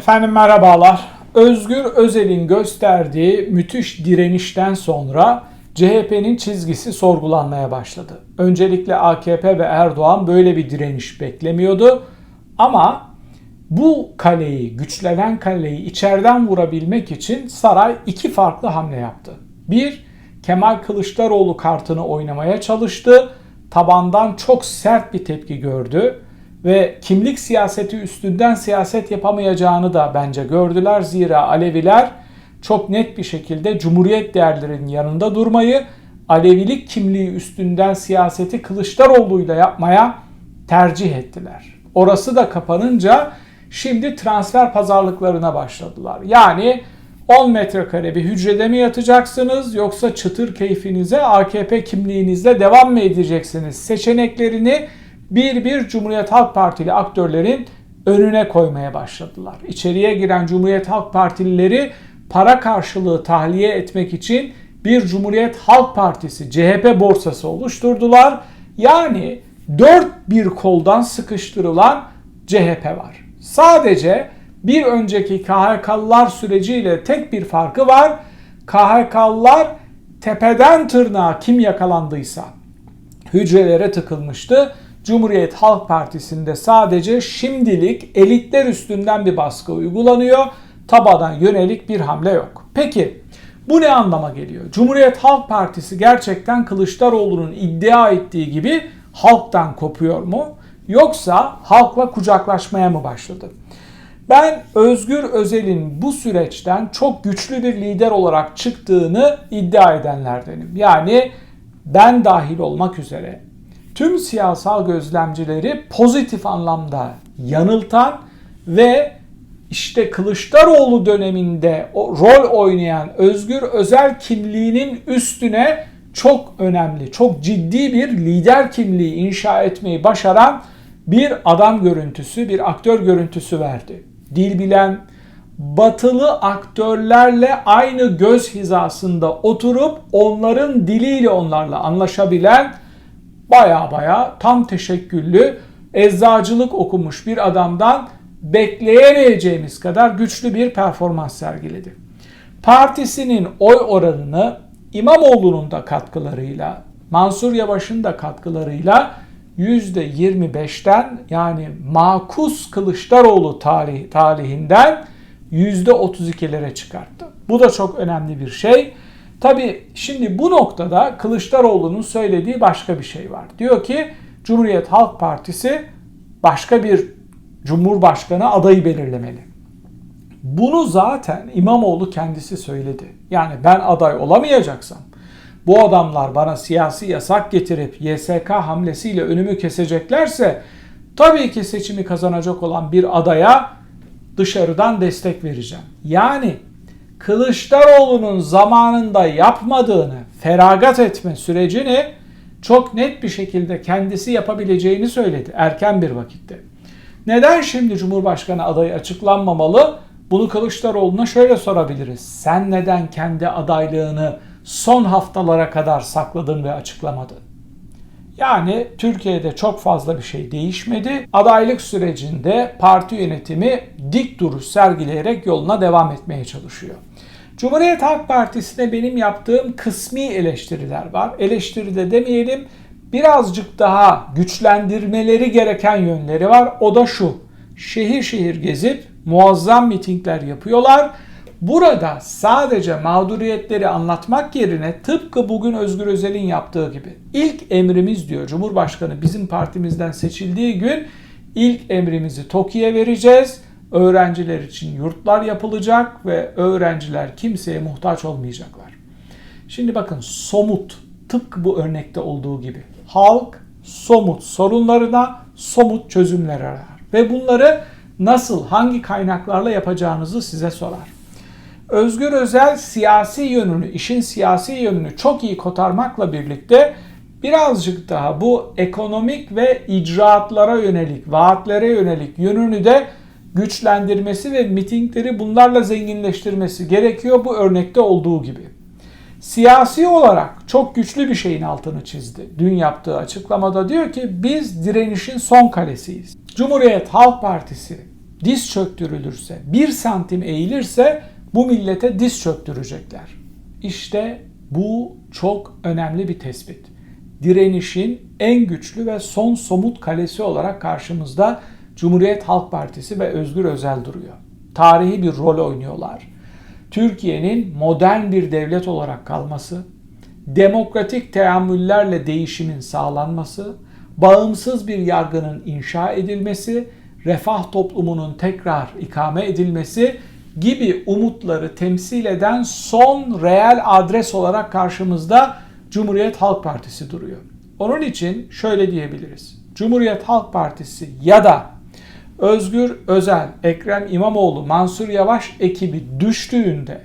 Efendim merhabalar. Özgür Özel'in gösterdiği müthiş direnişten sonra CHP'nin çizgisi sorgulanmaya başladı. Öncelikle AKP ve Erdoğan böyle bir direniş beklemiyordu. Ama bu kaleyi, güçlenen kaleyi içeriden vurabilmek için saray iki farklı hamle yaptı. Bir, Kemal Kılıçdaroğlu kartını oynamaya çalıştı. Tabandan çok sert bir tepki gördü ve kimlik siyaseti üstünden siyaset yapamayacağını da bence gördüler. Zira Aleviler çok net bir şekilde Cumhuriyet değerlerinin yanında durmayı, Alevilik kimliği üstünden siyaseti Kılıçdaroğlu'yla yapmaya tercih ettiler. Orası da kapanınca şimdi transfer pazarlıklarına başladılar. Yani 10 metrekare bir hücrede mi yatacaksınız yoksa çıtır keyfinize AKP kimliğinizle devam mı edeceksiniz seçeneklerini bir bir Cumhuriyet Halk Partili aktörlerin önüne koymaya başladılar. İçeriye giren Cumhuriyet Halk Partilileri para karşılığı tahliye etmek için bir Cumhuriyet Halk Partisi CHP borsası oluşturdular. Yani dört bir koldan sıkıştırılan CHP var. Sadece bir önceki KHK'lılar süreciyle tek bir farkı var. KHK'lılar tepeden tırnağa kim yakalandıysa hücrelere tıkılmıştı. Cumhuriyet Halk Partisi'nde sadece şimdilik elitler üstünden bir baskı uygulanıyor. Tabadan yönelik bir hamle yok. Peki bu ne anlama geliyor? Cumhuriyet Halk Partisi gerçekten Kılıçdaroğlu'nun iddia ettiği gibi halktan kopuyor mu? Yoksa halkla kucaklaşmaya mı başladı? Ben Özgür Özel'in bu süreçten çok güçlü bir lider olarak çıktığını iddia edenlerdenim. Yani ben dahil olmak üzere tüm siyasal gözlemcileri pozitif anlamda yanıltan ve işte Kılıçdaroğlu döneminde o rol oynayan Özgür Özel kimliğinin üstüne çok önemli, çok ciddi bir lider kimliği inşa etmeyi başaran bir adam görüntüsü, bir aktör görüntüsü verdi. Dil bilen, batılı aktörlerle aynı göz hizasında oturup onların diliyle onlarla anlaşabilen baya baya tam teşekküllü eczacılık okumuş bir adamdan bekleyemeyeceğimiz kadar güçlü bir performans sergiledi. Partisinin oy oranını İmamoğlu'nun da katkılarıyla, Mansur Yavaş'ın da katkılarıyla %25'ten yani makus Kılıçdaroğlu tarih, tarihinden %32'lere çıkarttı. Bu da çok önemli bir şey. Tabi şimdi bu noktada Kılıçdaroğlu'nun söylediği başka bir şey var. Diyor ki Cumhuriyet Halk Partisi başka bir Cumhurbaşkanı adayı belirlemeli. Bunu zaten İmamoğlu kendisi söyledi. Yani ben aday olamayacaksam bu adamlar bana siyasi yasak getirip YSK hamlesiyle önümü keseceklerse tabii ki seçimi kazanacak olan bir adaya dışarıdan destek vereceğim. Yani Kılıçdaroğlu'nun zamanında yapmadığını, feragat etme sürecini çok net bir şekilde kendisi yapabileceğini söyledi erken bir vakitte. Neden şimdi Cumhurbaşkanı adayı açıklanmamalı? Bunu Kılıçdaroğlu'na şöyle sorabiliriz. Sen neden kendi adaylığını son haftalara kadar sakladın ve açıklamadın? Yani Türkiye'de çok fazla bir şey değişmedi. Adaylık sürecinde parti yönetimi dik duruş sergileyerek yoluna devam etmeye çalışıyor. Cumhuriyet Halk Partisi'ne benim yaptığım kısmi eleştiriler var. Eleştiride demeyelim birazcık daha güçlendirmeleri gereken yönleri var. O da şu. Şehir şehir gezip muazzam mitingler yapıyorlar. Burada sadece mağduriyetleri anlatmak yerine tıpkı bugün Özgür Özel'in yaptığı gibi ilk emrimiz diyor Cumhurbaşkanı bizim partimizden seçildiği gün ilk emrimizi TOKİ'ye vereceğiz öğrenciler için yurtlar yapılacak ve öğrenciler kimseye muhtaç olmayacaklar. Şimdi bakın somut tıpkı bu örnekte olduğu gibi halk somut sorunlarına somut çözümler arar ve bunları nasıl hangi kaynaklarla yapacağınızı size sorar. Özgür Özel siyasi yönünü, işin siyasi yönünü çok iyi kotarmakla birlikte birazcık daha bu ekonomik ve icraatlara yönelik, vaatlere yönelik yönünü de güçlendirmesi ve mitingleri bunlarla zenginleştirmesi gerekiyor bu örnekte olduğu gibi. Siyasi olarak çok güçlü bir şeyin altını çizdi. Dün yaptığı açıklamada diyor ki biz direnişin son kalesiyiz. Cumhuriyet Halk Partisi diz çöktürülürse, bir santim eğilirse bu millete diz çöktürecekler. İşte bu çok önemli bir tespit. Direnişin en güçlü ve son somut kalesi olarak karşımızda Cumhuriyet Halk Partisi ve Özgür Özel duruyor. Tarihi bir rol oynuyorlar. Türkiye'nin modern bir devlet olarak kalması, demokratik teamüllerle değişimin sağlanması, bağımsız bir yargının inşa edilmesi, refah toplumunun tekrar ikame edilmesi gibi umutları temsil eden son reel adres olarak karşımızda Cumhuriyet Halk Partisi duruyor. Onun için şöyle diyebiliriz. Cumhuriyet Halk Partisi ya da Özgür Özel, Ekrem İmamoğlu, Mansur Yavaş ekibi düştüğünde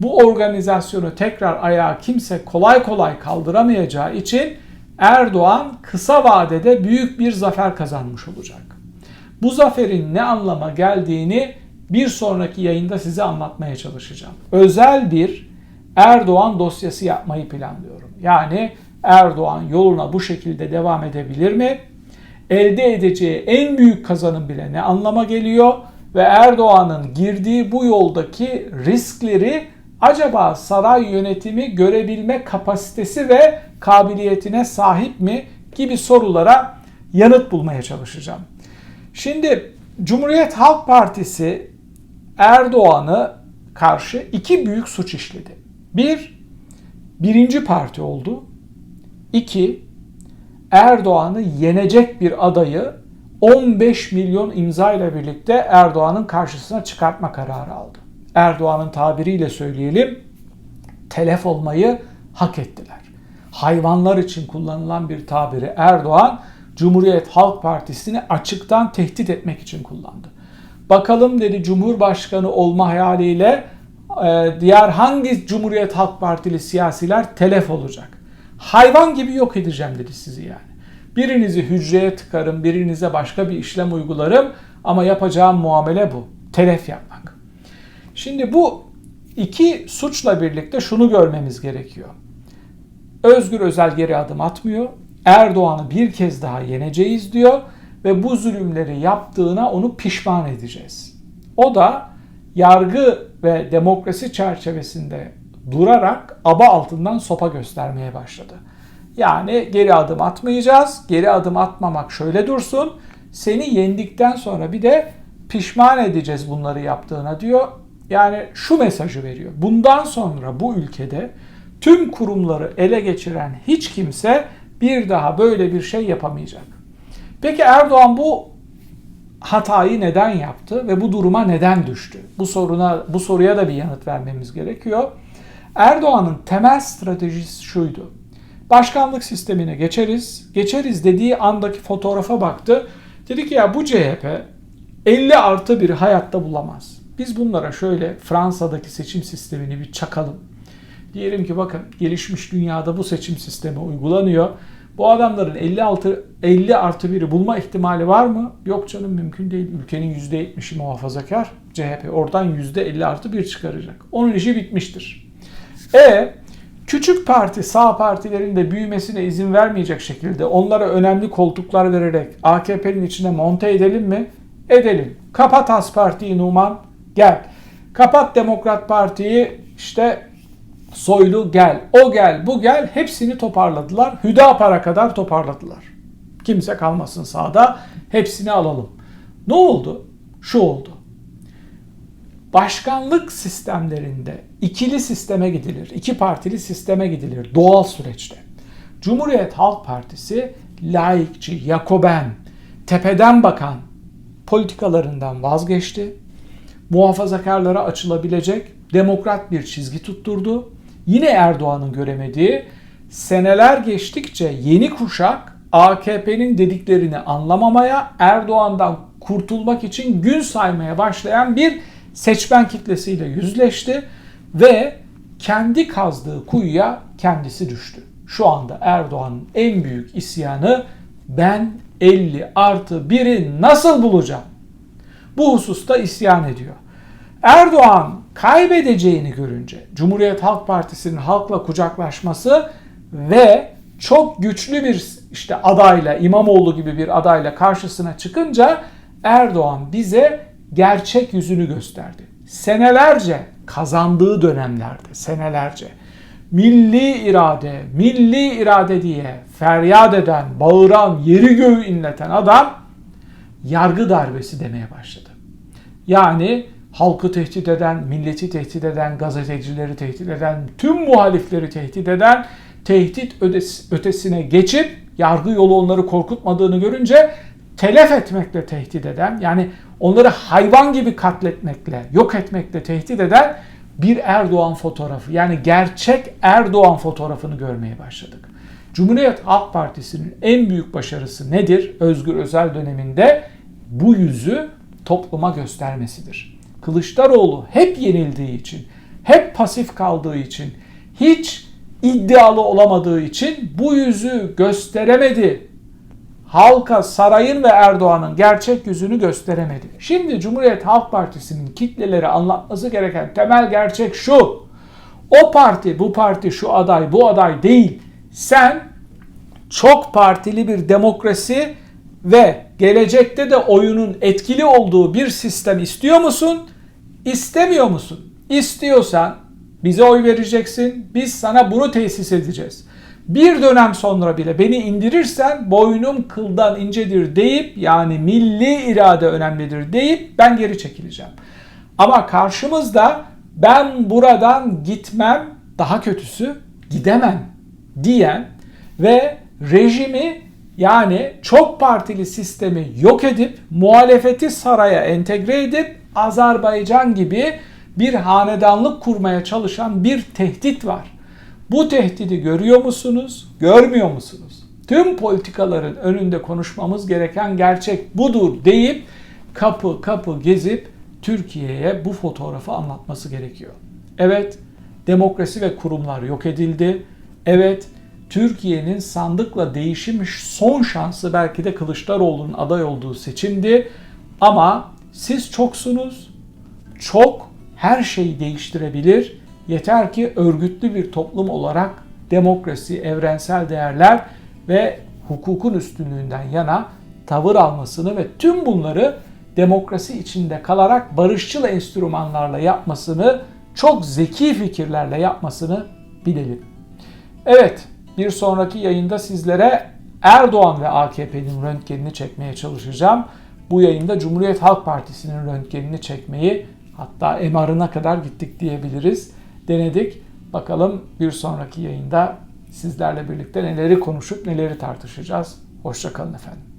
bu organizasyonu tekrar ayağa kimse kolay kolay kaldıramayacağı için Erdoğan kısa vadede büyük bir zafer kazanmış olacak. Bu zaferin ne anlama geldiğini bir sonraki yayında size anlatmaya çalışacağım. Özel bir Erdoğan dosyası yapmayı planlıyorum. Yani Erdoğan yoluna bu şekilde devam edebilir mi? Elde edeceği en büyük kazanım bile ne anlama geliyor? Ve Erdoğan'ın girdiği bu yoldaki riskleri acaba saray yönetimi görebilme kapasitesi ve kabiliyetine sahip mi gibi sorulara yanıt bulmaya çalışacağım. Şimdi Cumhuriyet Halk Partisi Erdoğan'ı karşı iki büyük suç işledi. Bir, birinci parti oldu. İki, Erdoğan'ı yenecek bir adayı 15 milyon imza ile birlikte Erdoğan'ın karşısına çıkartma kararı aldı. Erdoğan'ın tabiriyle söyleyelim, telef olmayı hak ettiler. Hayvanlar için kullanılan bir tabiri Erdoğan, Cumhuriyet Halk Partisi'ni açıktan tehdit etmek için kullandı. Bakalım dedi Cumhurbaşkanı olma hayaliyle e, diğer hangi Cumhuriyet Halk Partili siyasiler telef olacak. Hayvan gibi yok edeceğim dedi sizi yani. Birinizi hücreye tıkarım, birinize başka bir işlem uygularım ama yapacağım muamele bu. Telef yapmak. Şimdi bu iki suçla birlikte şunu görmemiz gerekiyor. Özgür Özel geri adım atmıyor. Erdoğan'ı bir kez daha yeneceğiz diyor ve bu zulümleri yaptığına onu pişman edeceğiz. O da yargı ve demokrasi çerçevesinde durarak aba altından sopa göstermeye başladı. Yani geri adım atmayacağız. Geri adım atmamak şöyle dursun. Seni yendikten sonra bir de pişman edeceğiz bunları yaptığına diyor. Yani şu mesajı veriyor. Bundan sonra bu ülkede tüm kurumları ele geçiren hiç kimse bir daha böyle bir şey yapamayacak. Peki Erdoğan bu hatayı neden yaptı ve bu duruma neden düştü? Bu soruna bu soruya da bir yanıt vermemiz gerekiyor. Erdoğan'ın temel stratejisi şuydu. Başkanlık sistemine geçeriz. Geçeriz dediği andaki fotoğrafa baktı. Dedi ki ya bu CHP 50 artı bir hayatta bulamaz. Biz bunlara şöyle Fransa'daki seçim sistemini bir çakalım. Diyelim ki bakın gelişmiş dünyada bu seçim sistemi uygulanıyor. Bu adamların 56 50 artı 1'i bulma ihtimali var mı? Yok canım mümkün değil. Ülkenin %70'i muhafazakar. CHP oradan %50 artı 1 çıkaracak. Onun işi bitmiştir. E küçük parti sağ partilerin de büyümesine izin vermeyecek şekilde onlara önemli koltuklar vererek AKP'nin içine monte edelim mi? Edelim. Kapat As Parti'yi Numan gel. Kapat Demokrat Parti'yi işte Soylu gel, o gel, bu gel hepsini toparladılar. Hüdapar'a kadar toparladılar. Kimse kalmasın sağda. Hepsini alalım. Ne oldu? Şu oldu. Başkanlık sistemlerinde ikili sisteme gidilir. iki partili sisteme gidilir doğal süreçte. Cumhuriyet Halk Partisi laikçi, Yakoben, tepeden bakan politikalarından vazgeçti. Muhafazakarlara açılabilecek demokrat bir çizgi tutturdu yine Erdoğan'ın göremediği seneler geçtikçe yeni kuşak AKP'nin dediklerini anlamamaya, Erdoğan'dan kurtulmak için gün saymaya başlayan bir seçmen kitlesiyle yüzleşti ve kendi kazdığı kuyuya kendisi düştü. Şu anda Erdoğan'ın en büyük isyanı ben 50 artı 1'i nasıl bulacağım? Bu hususta isyan ediyor. Erdoğan kaybedeceğini görünce Cumhuriyet Halk Partisi'nin halkla kucaklaşması ve çok güçlü bir işte adayla İmamoğlu gibi bir adayla karşısına çıkınca Erdoğan bize gerçek yüzünü gösterdi. Senelerce kazandığı dönemlerde, senelerce milli irade, milli irade diye feryat eden, bağıran, yeri göğü inleten adam yargı darbesi demeye başladı. Yani halkı tehdit eden, milleti tehdit eden, gazetecileri tehdit eden, tüm muhalifleri tehdit eden, tehdit ötesine geçip yargı yolu onları korkutmadığını görünce telef etmekle tehdit eden, yani onları hayvan gibi katletmekle, yok etmekle tehdit eden bir Erdoğan fotoğrafı, yani gerçek Erdoğan fotoğrafını görmeye başladık. Cumhuriyet Halk Partisi'nin en büyük başarısı nedir? Özgür Özel döneminde bu yüzü topluma göstermesidir. Kılıçdaroğlu hep yenildiği için, hep pasif kaldığı için, hiç iddialı olamadığı için bu yüzü gösteremedi. Halka sarayın ve Erdoğan'ın gerçek yüzünü gösteremedi. Şimdi Cumhuriyet Halk Partisi'nin kitleleri anlatması gereken temel gerçek şu. O parti, bu parti, şu aday, bu aday değil. Sen çok partili bir demokrasi ve gelecekte de oyunun etkili olduğu bir sistem istiyor musun? İstemiyor musun? İstiyorsan bize oy vereceksin. Biz sana bunu tesis edeceğiz. Bir dönem sonra bile beni indirirsen boynum kıldan incedir deyip yani milli irade önemlidir deyip ben geri çekileceğim. Ama karşımızda ben buradan gitmem daha kötüsü gidemem diyen ve rejimi yani çok partili sistemi yok edip muhalefeti saraya entegre edip Azerbaycan gibi bir hanedanlık kurmaya çalışan bir tehdit var. Bu tehdidi görüyor musunuz? Görmüyor musunuz? Tüm politikaların önünde konuşmamız gereken gerçek budur deyip kapı kapı gezip Türkiye'ye bu fotoğrafı anlatması gerekiyor. Evet, demokrasi ve kurumlar yok edildi. Evet, Türkiye'nin sandıkla değişmiş son şansı belki de Kılıçdaroğlu'nun aday olduğu seçimdi. Ama siz çoksunuz. Çok her şeyi değiştirebilir. Yeter ki örgütlü bir toplum olarak demokrasi, evrensel değerler ve hukukun üstünlüğünden yana tavır almasını ve tüm bunları demokrasi içinde kalarak barışçıl enstrümanlarla yapmasını, çok zeki fikirlerle yapmasını bilelim. Evet, bir sonraki yayında sizlere Erdoğan ve AKP'nin röntgenini çekmeye çalışacağım. Bu yayında Cumhuriyet Halk Partisi'nin röntgenini çekmeyi hatta MR'ına kadar gittik diyebiliriz. Denedik. Bakalım bir sonraki yayında sizlerle birlikte neleri konuşup neleri tartışacağız. Hoşçakalın efendim.